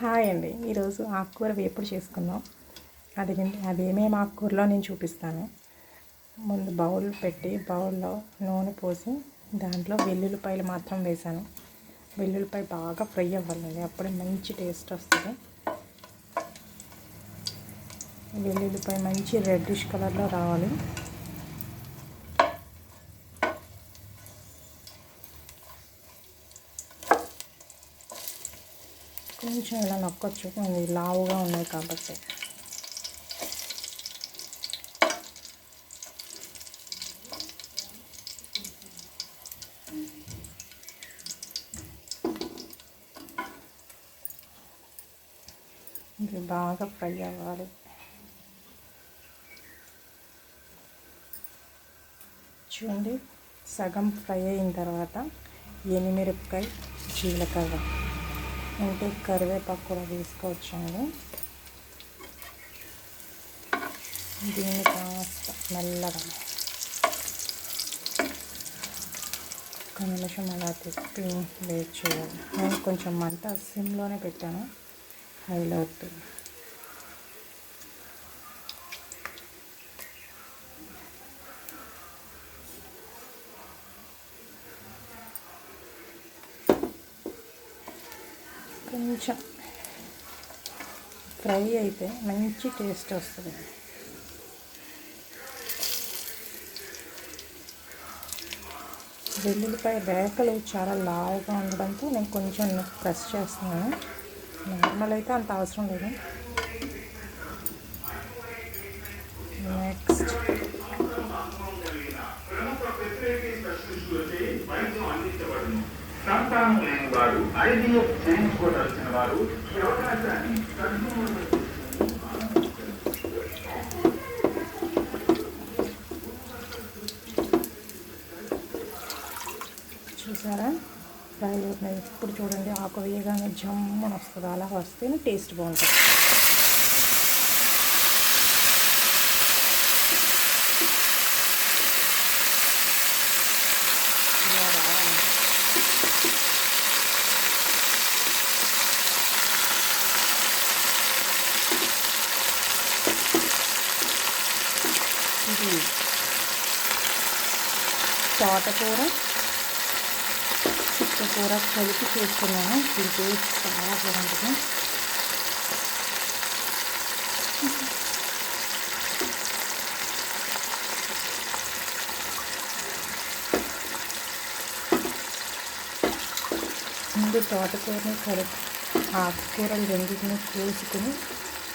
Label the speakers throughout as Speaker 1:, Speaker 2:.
Speaker 1: Hi అండి. ఈరోజు ఆకుకూర వేపుడు చేసుకుందాం. అది అది ఏమేమి ఆకుకూరలో నేను చూపిస్తాను. ముందు బౌల్ పెట్టి బౌల్లో నూనె పోసి దాంట్లో వెల్లుల్లిపాయలు మాత్రం వేసాను వెల్లుల్లిపాయ బాగా ఫ్రై అవ్వాలండి. అప్పుడే మంచి టేస్ట్ వస్తుంది. వెల్లుల్లిపాయ మంచి రెడ్డిష్ కలర్లో రావాలి. కొంచెం ఇలా నొక్కొచ్చు. లావుగా ఉన్నాయి కాబట్టి. ఇది బాగా ఫ్రై అవ్వాలి. చూడండి సగం ఫ్రై అయిన తర్వాత ఎనిమిరపకాయ జీలకర్ర. అంటే కరివేపాకు కూడా వేసుకోవచ్చండి దీన్ని కాస్త మెల్లగా ఒక నిమిషం అలా తిప్పి వేచి చేయాలి. నేను కొంచెం మంట సిమ్లోనే పెట్టాను. హైలో వద్దు కొంచెం ఫ్రై అయితే మంచి టేస్ట్ వస్తుంది. వెల్లుల్లిపాయ రేకలు చాలా లావుగా ఉండడంతో నేను కొంచెం ప్రెస్ చేస్తున్నాను. నార్మల్ అయితే అంత అవసరం లేదు. నెక్స్ట్.
Speaker 2: సంతానం లేని వారు ఐవీఎఫ్ చేయించుకోదలసిన వారు ఈ అవకాశాన్ని సద్వినియోగం
Speaker 1: చూసారా? ఫ్రై అవుతున్నాయి ఇప్పుడు చూడండి ఆకు వేయగానే జమ్మని వస్తుంది. అలా వస్తేనే టేస్ట్ బాగుంటుంది. ఇలా రావాలి ఇది తోటకూర చుక్కకూర కలిపి చేసుకున్నాను దీని టేస్ట్ చాలా బాగుంటుంది ముందు తోటకూరని కలిపి ఆకుకూరలు రెండింటిని కోసుకుని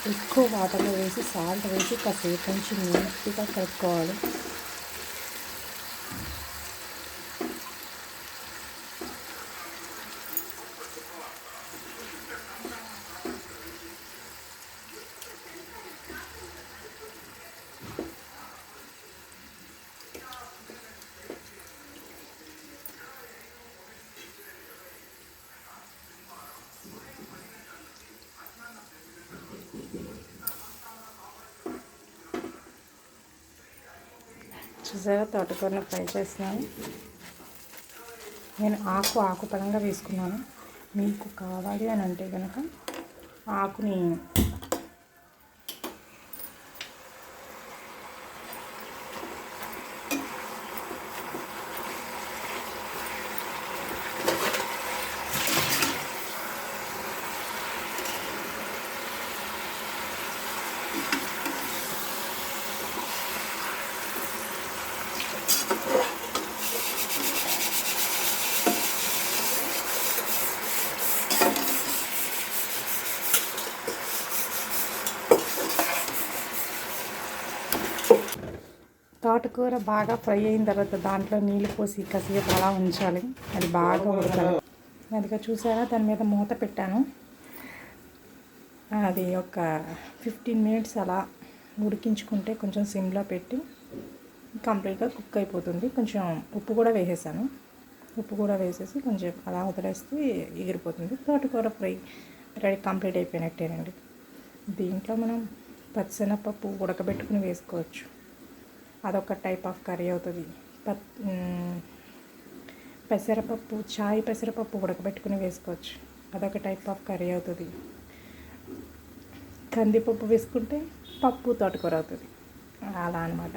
Speaker 1: ఎక్కువ వాటర్లో వేసి సాల్ట్ వేసి కాసేపు నుంచి నీట్గా కలుపుకోవాలి. చూసారా? తోటకూరను ఫ్రై చేస్తున్నాను. నేను ఆకు ఆకు పరంగా వేసుకున్నాను. మీకు కావాలి అని అంటే కనుక ఆకుని తోటకూర బాగా ఫ్రై అయిన తర్వాత దాంట్లో నీళ్ళు పోసి కాసేపు అలా ఉంచాలి. అది బాగా ఉడకాలి. అదిగా చూసారా? దాని మీద మూత పెట్టాను. అది ఒక ఫిఫ్టీన్ మినిట్స్ అలా ఉడికించుకుంటే కొంచెం సిమ్లో పెట్టి కంప్లీట్గా కుక్ అయిపోతుంది. కొంచెం ఉప్పు కూడా వేసేసాను. ఉప్పు కూడా వేసేసి కొంచెం అలా వదిలేస్తే ఎగిరిపోతుంది. తోటకూర ఫ్రై రెడీ కంప్లీట్ అయిపోయినట్టేనండి. దీంట్లో మనం పచ్చిశనగపప్పు ఉడకబెట్టుకుని వేసుకోవచ్చు. అదొక టైప్ ఆఫ్ కర్రీ అవుతుంది. పత్ పెసరపప్పు చాయ్ పెసరపప్పు ఉడకబెట్టుకుని వేసుకోవచ్చు. అదొక టైప్ ఆఫ్ కర్రీ అవుతుంది. కందిపప్పు వేసుకుంటే పప్పు తోటకూర అవుతుంది. అలా అనమాట